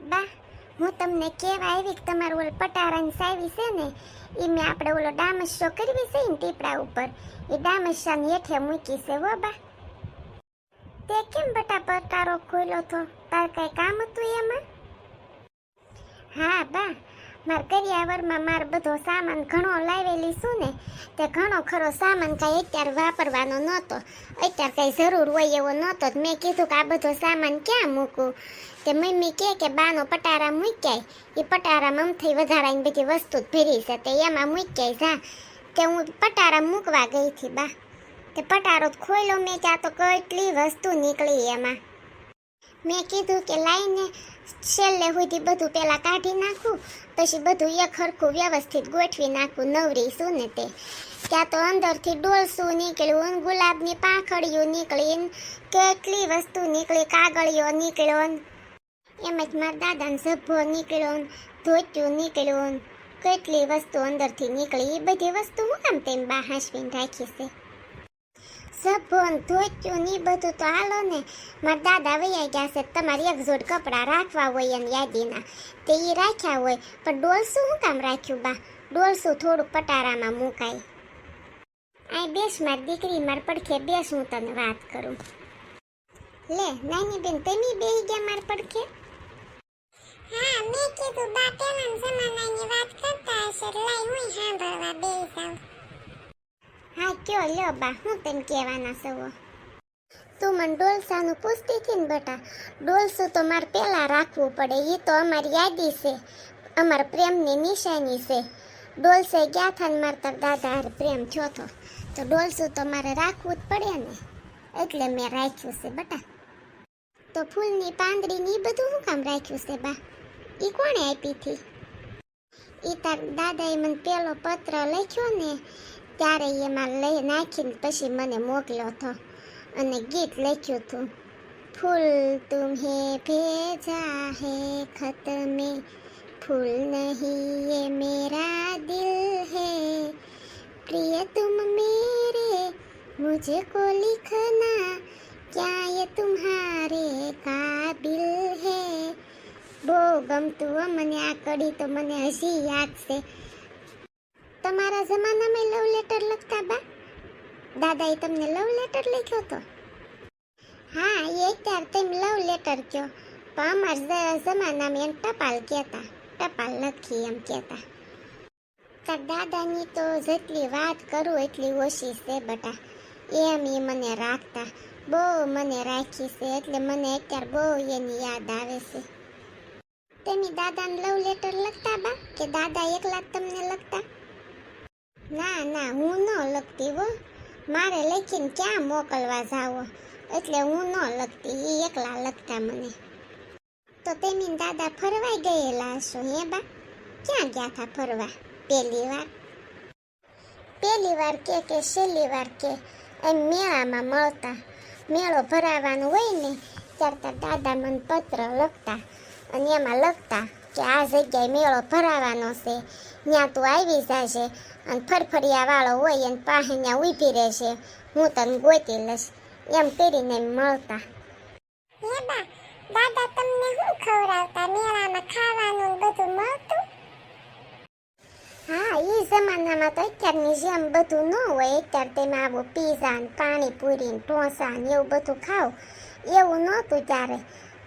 બા, હું તમને કેવા આવી કે તમારું ઓલ પટારાની સાવી છે ને એ મેં આપણે ઓલો ડામસ્યો કરવી છે ને ટીપડા ઉપર. એ ડામસાની હેઠે મૂકી છે હો બા. તે કેમ બટા પટારો ખોલ્યો તો? તાર કઈ કામ હતું એમાં? હા બા માર કરિયાવરમાં માર બધો સામાન ઘણો લાવેલી છું ને, તે ઘણો ખરો સામાન કાંઈ અત્યારે વાપરવાનો નહોતો. અત્યારે કાંઈ જરૂર હોય એવો નહોતો મેં કીધું કે આ બધો સામાન ક્યાં મૂકું? તે મમ્મી કહે કે બાનો પટારા મૂક્યાય. એ પટારામાં અમથી વધારાની બધી વસ્તુ જ ભરી છે. તે એમાં મૂક્યાય. જા. તે હું પટારા મૂકવા ગઈ હતી બા. તે પટારો ખોલ્યો મેં ત્યાં તો કેટલી વસ્તુ નીકળી એમાં. મેં કીધું કે લાઈને છેલ્લે સુધી બધું પહેલાં કાઢી નાખું, પછી બધું એક હરખું વ્યવસ્થિત ગોઠવી નાખું, નવરી શું ને તે. ત્યાં તો અંદરથી ડોલસું નીકળ્યું ગુલાબની પાંખડીઓ નીકળી કેટલી વસ્તુ નીકળી, કાગળીઓ નીકળ્યો એમ જ મારા દાદાને સભ્ભો નીકળ્યો ધોતિયું નીકળ્યું કેટલી વસ્તુ અંદરથી નીકળી. એ બધી વસ્તુ હું કામ તેમ બા હાંસવીને રાખી છે. સભોન ધોત્યું ની બધું તો હાલો ને. મારા દાદા વૈયા ગયા છે, તમારે એક જોડ કપડાં રાખવા હોય અને યાદીના. તે રાખ્યા હોય, પણ ડોલસું શું કામ રાખ્યું બા? ડોલસું થોડુંક પટારામાં મુકાય? આ બેસ મારી દીકરી, માર પડખે બેસ હું તને વાત કરું. લે, નાની બેન, તમે બેહી ગયા માર પડખે? હા, મેં કીધું, બા પેલા જમાનાની વાત કરતા હશે લઈ હું સાંભળવા બેસી જાઉં. હા, કયો લ્યો બા, હું તને કહેવાના સવો. તું મને ડોલસાનું પૂછતી હતી ને બેટા, ડોલસું તો મારે પહેલાં રાખવું પડે એ તો અમારી યાદી છે, અમારા પ્રેમની નિશાની છે. ડોલસે ગયા હતા ને મારા તાર દાદા હારે પ્રેમ થયો હતો તો ડોલસું તો મારે રાખવું જ પડે ને, એટલે મેં રાખ્યું છે બેટા. તો ફૂલની પાંદડી ને એ બધું શું કામ રાખ્યું છે બા? એ કોણે આપી હતી? એ તાર દાદાએ મને પેલો પત્ર લખ્યો ને ત્યારે એમાં લઈ નાખીને પછી મને મોકલ્યો હતો અને ગીત લખ્યું હતું ફૂલ તુમ્હે ભેજા હે ખત મેં, ફૂલ નહીં એ મેરા દિલ હે. પ્રિય તુમ મેરે મુજે કો લિખના ક્યા એ તુમ્હારે કાબિલ હે. બહુ ગમતું મને આ કડી, તો મને હજી યાદ છે. તમારા જમાનામાં લવ લેટર લખતા બા? દાદાએ તમને લવ લેટર લખ્યો તો? હા, એ ત્યારે તેમ લવ લેટર કયો. પણ અમારા જમાનામાં એમ ટપાલ કહેતા. ટપાલ લખી એમ કહેતા. તાર દાદાની તો જેટલી વાત કરું એટલી ઓછી છે બટા. એમ એ મને રાખતા. બહુ મને રાખી છે એટલે મને અત્યારે બહુ એની યાદ આવે છે. તેની દાદાને લવ લેટર લખતા બા? કે દાદા એકલા તમને લખતા ના ના, હું ન લખતી હો. મારે લખીને ક્યાં મોકલવા જાવો? એટલે હું ન લખતી એ એકલા લખતા મને. તો તેની દાદા ફરવાઈ ગયેલા હશો હે બા? ક્યાં ગયા હતા ફરવા? પહેલી વાર? પહેલી વાર કે કે, છેલ્લી વાર કે. એમ મેળામાં મળતા. મેળો ભરાવાનો હોય ને, ત્યારે દાદા મને પત્ર લખતા. અને એમાં લખતા. કે આ જગ્યાએ મેળો ભરાવાનો છે. ત્યાં તું આવી જશે અને ફરફરિયા વાળો હોય અને પાસે ત્યાં ઊભી રહેશે હું તને ગોતી લઈશ. એમ કરીને મળતા. હે બા દાદા તમને શું ખવડાવતા? મેળામાં ખાવાનું બધું મળતું? હા એ જમાનામાં તો અત્યારની જેમ બધું ન હોય. અત્યારે તેમાં આવું પીઝા ને પાણીપુરી ને ઢોસા ને એવું બધું ખાવ. એવું નહોતું ત્યારે.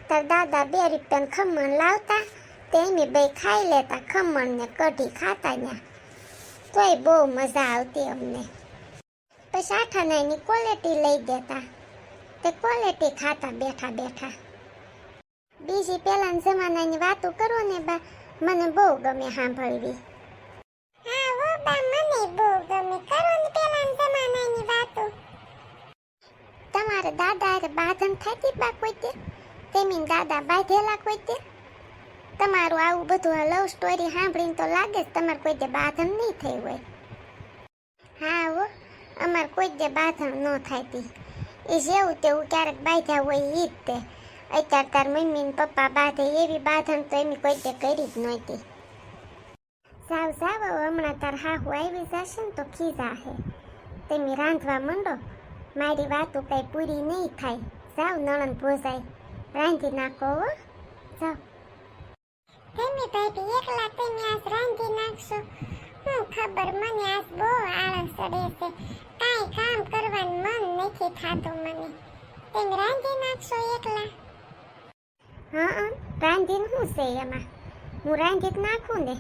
તાર દાદા બે રૂપિયાનું ખમણ લાવતા. તેની બે ખાઈ લેતા ખમણ ને કઢી ખાતા ત્યાં તોય બહુ મજા આવતી અમને. પછી આઠાનાની ક્વોલિટી લઈ દેતા. તે ક્વોલિટી ખાતા બેઠા બેઠા. બીજી પહેલાના જમાનાની વાતો કરો ને બા મને બહુ ગમે સાંભળવી. હા વો બા મને બહુ ગમે. કરો ને જમાનાની વાતો. તમારે દાદા બાધન થતી બા કોઈ તે તેમીન દાદા બાંધેલા કોઈ તે તમારું આવું બધું આ લવ સ્ટોરી સાંભળીને તો લાગે જ તમારે કોઈ દે બાંધણ નહીં થઈ હોય. હા હો, અમારે કોઈ દે બાંધણ ન થાતી એ જેવું તેવું ક્યારેક બાંધ્યા હોય એ જ તે. અત્યારે તાર મમ્મી ને પપ્પા બાંધે એવી બાંધણ તો એમની કોઈ દે કરી જ નહોતી. સાવ સાવ હમણાં તાર હાહુ આવી જશે ને તો ખીજા હે. તમે રાંધવા માંડો. મારી વાતો કઈ પૂરી નહીં થાય. જાવ નણંદ ભોજાય. રાંધી નાખો હો. જાવ તમે ભાઈ એકલા તમે આજ રાંધી નાખશો. હું ખબર મને આજ બહુ આળસ ચડે છે. કાંઈ કામ કરવાનું મન નથી થતું મને. તેમ રાંધી નાખશો એકલા. હા રાંધીને શું છે એમાં? હું રાંધી જ નાખું ને?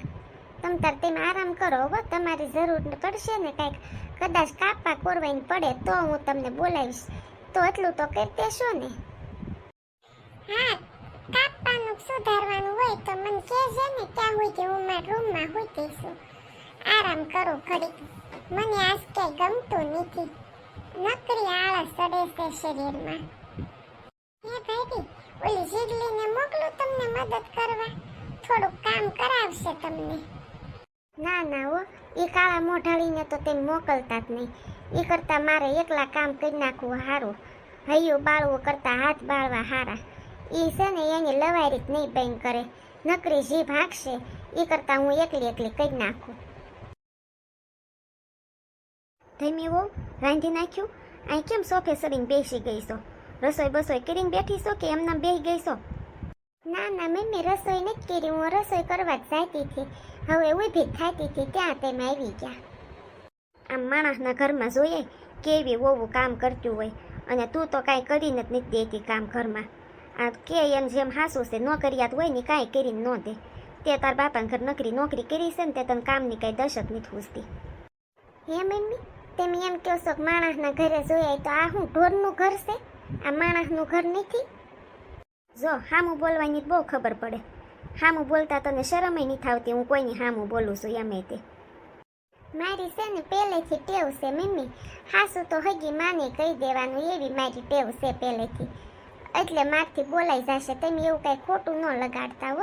તમ તાર તેમ આરામ કરો હો તમારી જરૂર પડશે ને કાંઈક. કદાચ કાપવા કોરવાઈને પડે તો હું તમને બોલાવીશ. તો એટલું તો કરી દેશો ને. હા કાપવાનું સુધારવાનું હોય તો મને છે ને, ત્યાં હોય કે હું મારા રૂમમાં હોય શું આરામ કરો ઘડીક. મને આજ ક્યાંય ગમતું નથી. નકરી આળસ ચડે છે શરીરમાં. હે ભાઈ ઓલી જીગલીને મોકલું તમને મદદ કરવા. થોડુંક કામ કરાવશે તમને. ના ના હો એ કાળા મોઢાળીને તો તેમ મોકલતા જ નહીં. એ કરતાં મારે એકલા કામ કરી નાખવું સારું હૈયું બાળવું કરતા હાથ બાળવા સારા એ છે ને, એની લવારી જ નહીં બેન કરે. નકરી જીભ હાંકશે, એ કરતાં હું એકલી એકલી કરી નાખું. ધીમી હો, રાંધી નાખ્યું? અહીં કેમ સોફે સડીને બેસી ગઈ છો? રસોઈ બસોઈ કરીને બેઠી છો કે એમના બેસી ગઈ છો? ના ના મેં મેં રસોઈ નથી કરી. હું રસોઈ કરવા જ જાતી હતી. હવે ઊભી થતી હતી. ત્યાં તેમ આવી ગયા. આમ માણસના ઘરમાં જોઈએ, કેવી ઓવું કામ કરતું હોય. અને તું તો કાંઈ કરી નથી દેતી કામ ઘરમાં. આ કે એમ જેમ હાસુ છે નોકરિયાત હોય ને કાંઈ કરીને ન દે તે તાર બાપાને ઘર નકરી નોકરી કરી છે ને તે તને કામની કાંઈ દશક નથી પૂછતી હે મમ્મી તમે એમ કહો છો કે માણસના ઘરે જોઈએ તો આ શું ઢોરનું ઘર છે આ માણસનું ઘર નથી જો હામું બોલવાની બહુ ખબર પડે હામું બોલતા તને શરમય નહીં થાવતી હું કોઈની હામું બોલું છું એમ તે મારી છે ને પહેલેથી ટેવ છે મમ્મી હાસુ તો હગી માને કહી દેવાનું એવી મારી ટેવ છે પહેલેથી એટલે મારથી બોલાઈ જશે. તમે એવું કાંઈ ખોટું ન લગાડતા હો.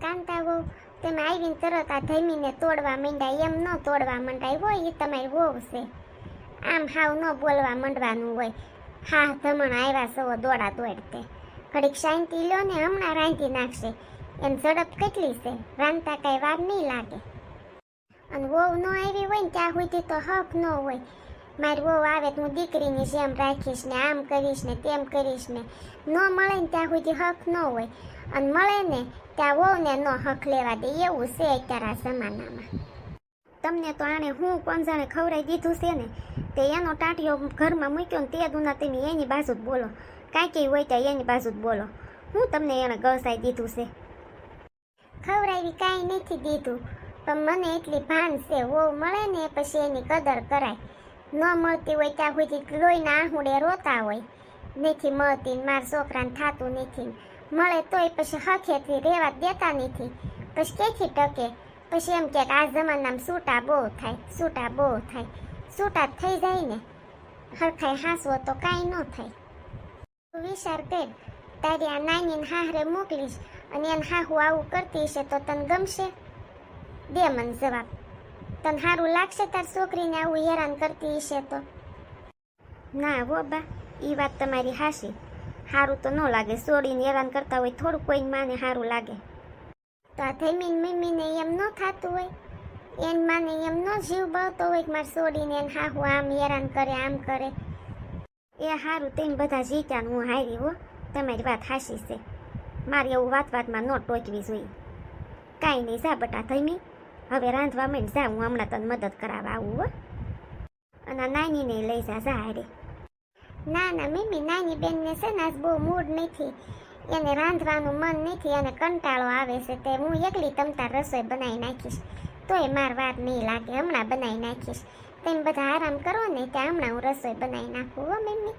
કાંતા વહુ તમે આવીને તરત આ ધમીને તોડવા માંડ્યા. એમ ન તોડવા માંડાય. હોય એ તમારી વહુ છે. આમ હાવ ન બોલવા માંડવાનું હોય. હા, ધમણ આવ્યા સવો દોડા દોડતે. ઘડીક શાંતિ લો ને હમણાં રાંધી નાખશે. એમ ઝડપ કેટલી છે? રાંધતા કાંઈ વાર નહીં લાગે. અને વહુ ન આવી હોય ને ત્યાં સુધી તો હક ન હોય. મારી વહુ આવે તો હું દીકરીની જેમ રાખીશ ને આમ કરીશ ને તેમ કરીશ ને. ન મળે ને ત્યાં સુધી હક ન હોય. અને મળે ને ત્યાં વહુને ન હક લેવા દે. એવું છે અત્યારે જમાનામાં. તમને તો આણે હું કોણ જાણે ખવડાવી દીધું છે ને? તે એનો ટાંટિયો ઘરમાં મૂક્યો ને તે દુના તમે એની બાજુ જ બોલો. કાંઈ કંઈ હોય તો એની બાજુ જ બોલો. હું તમને એને ગળસાઈ દીધું છે. ખવડાવી કાંઈ નથી દીધું. પણ મને એટલી ભાન છે. વહુ મળે ને પછી એની કદર કરાય. ન મળતી હોય ત્યાં સુધી લોહીના આહુડે રોતા હોય. નથી મળતી મારા છોકરાને થાતું નથી. મળે તોય પછી હખેથી રહેવા દેતા નથી. પછી કેથી ટકે? પછી એમ કે આ જમાનામાં સૂટા બહુ થાય, સૂટા બહુ થાય. સૂટા થઈ જાય ને. હરખાઈ હાંસવો તો કાંઈ ન થાય. તું વિચાર કર, તારી આ નાનીને હાહરે મોકલીશ અને એને હાહુ આવું કરતી હશે તો તને ગમશે? દે મને જવાબ. તને સારું લાગશે તાર છોકરીને આવું હેરાન કરતી હશે તો. ના હો બા એ વાત તમારી હાશી સારું તો ન લાગે છોડીને હેરાન કરતા હોય થોડું કોઈ માને સારું લાગે. તો આ ધમીન મમ્મીને એમ ન થતું હોય. એન માને એમ ન જીવ બળતો હોય કે મારે છોડીને એને હાહુ આમ હેરાન કરે, આમ કરે. એ સારું તેમ બધા જીત્યા હું હારી હો. તમારી વાત હાશી છે. મારે એવું વાત વાતમાં ન ટોચવી જોઈએ. કાંઈ નહીં જા બટા ધમી. હવે રાંધવા માંડ જા, હું હમણાં તને મદદ કરાવવા આવું, હો. અને નાનીને લઈ જા જા હારે. ના ના, મિમી, નાની બેનને છે ને આજ બહુ મૂડ નથી. એને રાંધવાનું મન નથી, અને કંટાળો આવે છે તે હું એકલી તમતાર રસોઈ બનાવી નાખીશ. તોય માર વાત નહીં લાગે, હમણાં બનાવી નાખીશ. તેમ બધા આરામ કરો ને ત્યાં હમણાં હું રસોઈ બનાવી નાખું, હો મમ્મી